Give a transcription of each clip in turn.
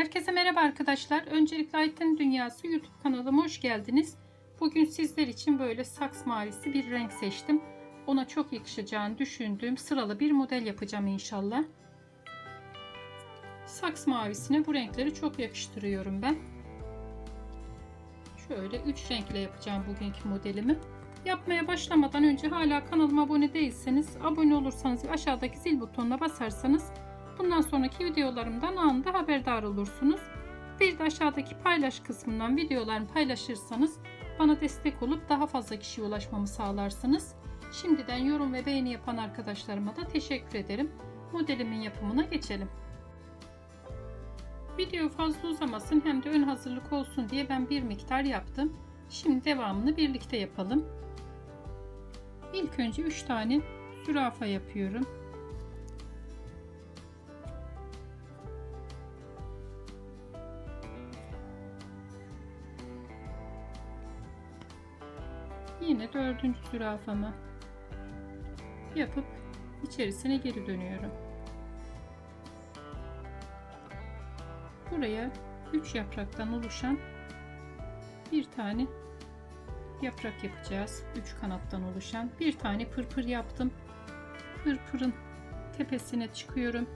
Herkese merhaba arkadaşlar. Öncelikle Ayten Dünyası YouTube kanalıma hoş geldiniz. Bugün sizler için böyle saks mavisi bir renk seçtim. Ona çok yakışacağını düşündüğüm sıralı bir model yapacağım inşallah. Saks mavisine bu renkleri çok yakıştırıyorum ben. Şöyle 3 renkle yapacağım bugünkü modelimi. Yapmaya başlamadan önce hala kanalıma abone değilseniz abone olursanız ve aşağıdaki zil butonuna basarsanız bundan sonraki videolarımdan anında haberdar olursunuz. Bir de aşağıdaki paylaş kısmından videolarımı paylaşırsanız bana destek olup daha fazla kişiye ulaşmamı sağlarsınız. Şimdiden yorum ve beğeni yapan arkadaşlarıma da teşekkür ederim. Modelimin yapımına geçelim. Video fazla uzamasın hem de ön hazırlık olsun diye ben bir miktar yaptım. Şimdi devamını birlikte yapalım. İlk önce 3 tane zürafa yapıyorum. Yine dördüncü zürafamı yapıp içerisine geri dönüyorum. Buraya 3 yapraktan oluşan bir tane yaprak yapacağız. 3 kanattan oluşan bir tane pırpır yaptım. Pırpırın tepesine çıkıyorum.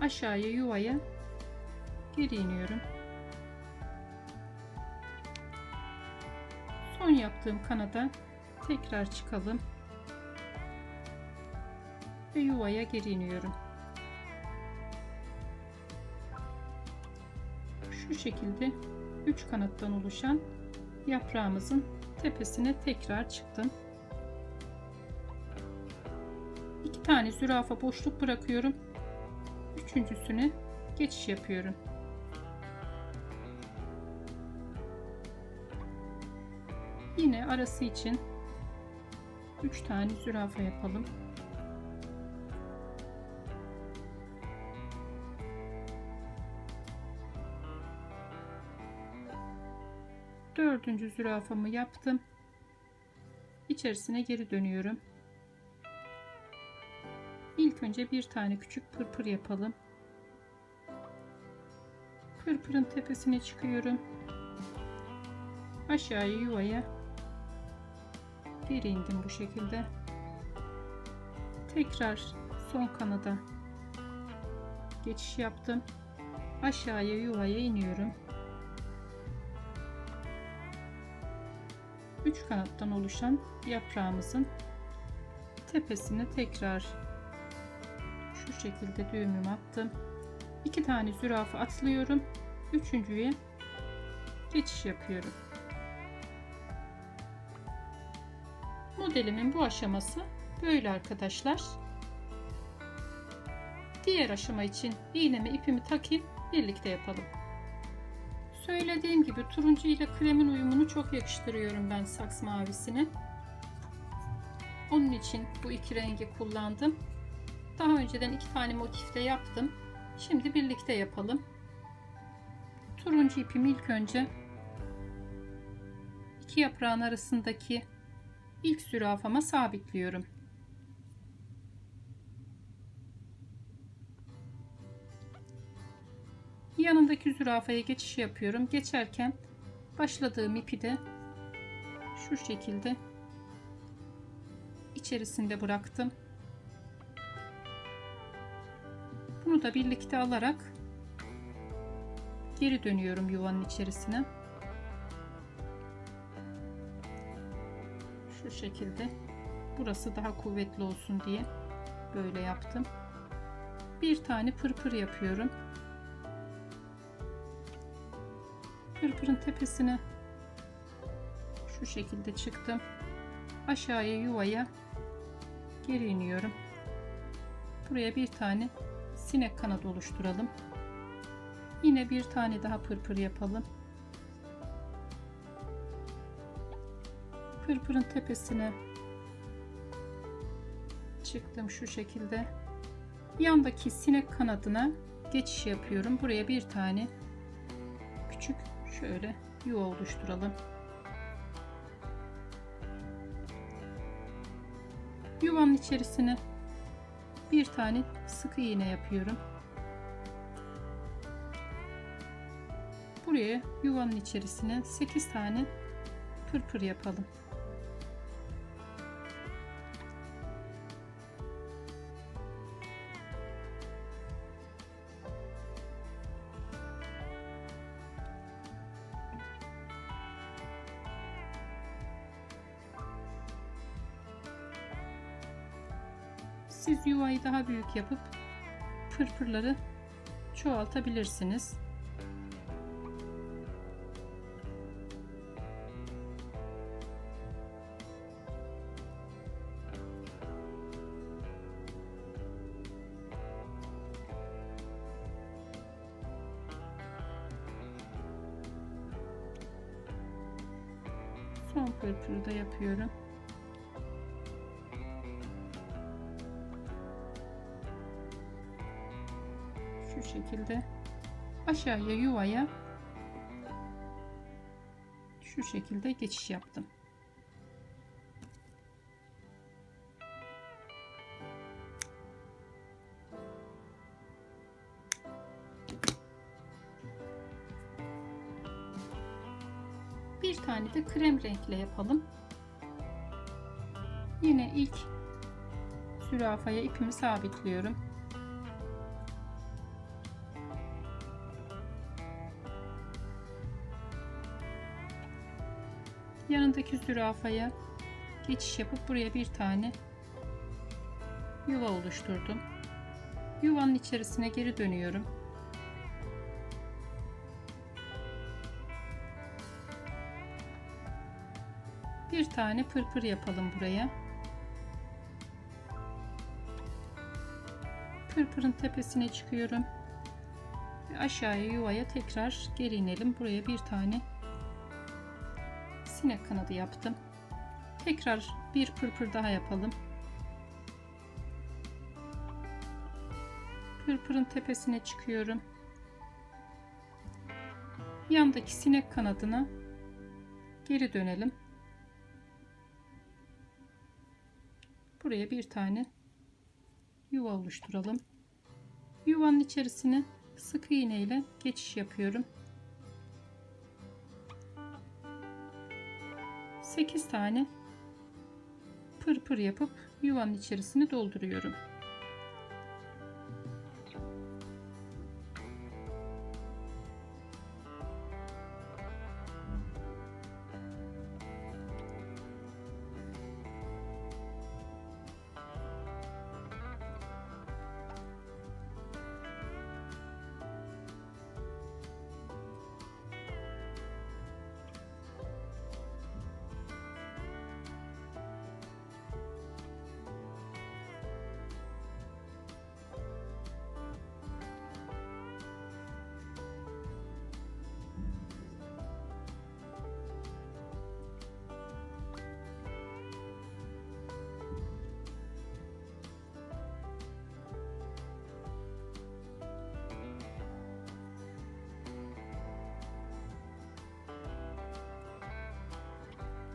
Aşağıya yuvaya geri iniyorum. Yaptığım kanada tekrar çıkalım. Ve yuvaya geri iniyorum. Şu şekilde 3 kanattan oluşan yaprağımızın tepesine tekrar çıktım. 2 tane zürafa boşluk bırakıyorum. Üçüncüsüne geçiş yapıyorum. Arası için 3 tane zürafa yapalım. Dördüncü zürafamı yaptım. İçerisine geri dönüyorum. İlk önce bir tane küçük pırpır yapalım. Pırpırın tepesine çıkıyorum. Aşağıya yuvaya geri indim bu şekilde. Tekrar son kanada geçiş yaptım. Aşağıya yuvaya iniyorum. 3 kanattan oluşan yaprağımızın tepesine tekrar şu şekilde düğümümü attım. 2 tane zürafa atlıyorum. Üçüncüye geçiş yapıyorum. Modelimin bu aşaması böyle arkadaşlar. Diğer aşama için iğneme ipimi takayım birlikte yapalım. Söylediğim gibi turuncu ile kremin uyumunu çok yakıştırıyorum ben saks mavisine. Onun için bu iki rengi kullandım. Daha önceden iki tane motifte yaptım. Şimdi birlikte yapalım. Turuncu ipimi ilk önce iki yaprağın arasındaki ilk zürafama sabitliyorum. yanındaki zürafaya geçiş yapıyorum. Geçerken başladığım ipi de şu şekilde içerisinde bıraktım. Bunu da birlikte alarak geri dönüyorum yuvanın içerisine. Şu şekilde. Burası daha kuvvetli olsun diye böyle yaptım. Bir tane pırpır yapıyorum. Pırpırın tepesine şu şekilde çıktım. Aşağıya yuvaya geri iniyorum. Buraya bir tane sinek kanadı oluşturalım. Yine bir tane daha pırpır yapalım. Pırpırın tepesine çıktım şu şekilde. Yandaki sinek kanadına geçiş yapıyorum. Buraya bir tane küçük şöyle yuva oluşturalım. Yuvanın içerisine bir tane sık iğne yapıyorum. buraya yuvanın içerisine 8 tane pırpır yapalım. Siz yuvayı daha büyük yapıp pırpırları çoğaltabilirsiniz. Son pırpırı da yapıyorum. Şekilde aşağıya yuvaya şu şekilde geçiş yaptım. Bir tane de krem renkle yapalım. Yine ilk zürafaya ipimi sabitliyorum. Yanındaki zürafaya geçiş yapıp buraya bir tane yuva oluşturdum. Yuvanın içerisine geri dönüyorum. Bir tane pırpır yapalım buraya. Pırpırın tepesine çıkıyorum. Ve aşağıya yuvaya tekrar geri inelim. Buraya bir tane sinek kanadı yaptım. Tekrar bir pırpır daha yapalım. Pırpırın tepesine çıkıyorum. Yandaki sinek kanadına geri dönelim. Buraya bir tane yuva oluşturalım. Yuvanın içerisine sık iğne ile geçiş yapıyorum. 8 tane pırpır yapıp yuvanın içerisine dolduruyorum.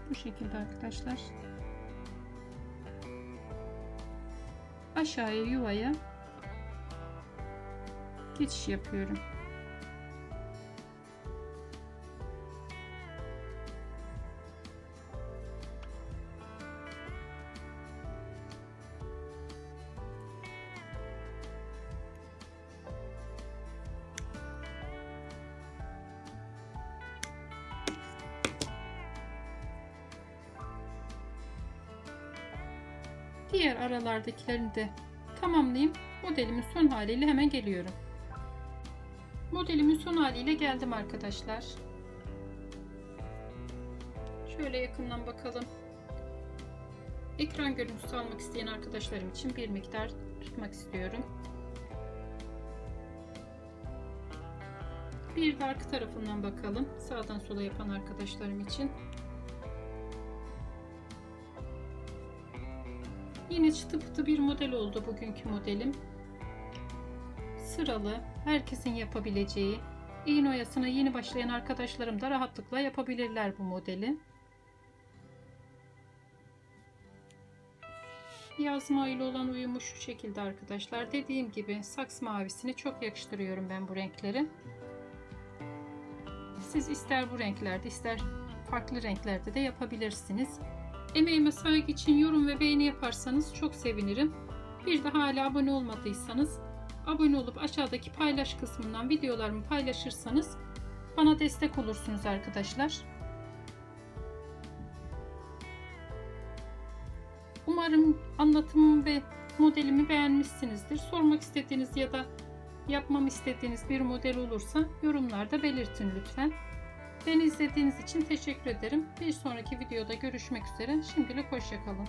Bu şekilde arkadaşlar. Aşağıya yuvaya geçiş yapıyorum. Diğer aralardakilerini de tamamlayayım. Modelimin son haliyle hemen geliyorum. Modelimin son haliyle geldim arkadaşlar. Şöyle yakından bakalım. Ekran görüntüsü almak isteyen arkadaşlarım için bir miktar tutmak istiyorum. Bir de arka tarafından bakalım. Sağdan sola yapan arkadaşlarım için. Yine çıtı pıtı bir model oldu bugünkü modelim. Sıralı, herkesin yapabileceği, iğne oyasına yeni başlayan arkadaşlarım da rahatlıkla yapabilirler bu modeli. Yazma ile olan uyumu şu şekilde arkadaşlar. Dediğim gibi saks mavisini çok yakıştırıyorum ben bu renkleri. Siz ister bu renklerde ister farklı renklerde de yapabilirsiniz. Emeğime saygı için yorum ve beğeni yaparsanız çok sevinirim. Bir de hala abone olmadıysanız abone olup aşağıdaki paylaş kısmından videolarımı paylaşırsanız bana destek olursunuz arkadaşlar. Umarım anlatımım ve modelimi beğenmişsinizdir. Sormak istediğiniz ya da yapmamı istediğiniz bir model olursa yorumlarda belirtin lütfen. Beni izlediğiniz için teşekkür ederim. Bir sonraki videoda görüşmek üzere. Şimdilik hoşçakalın.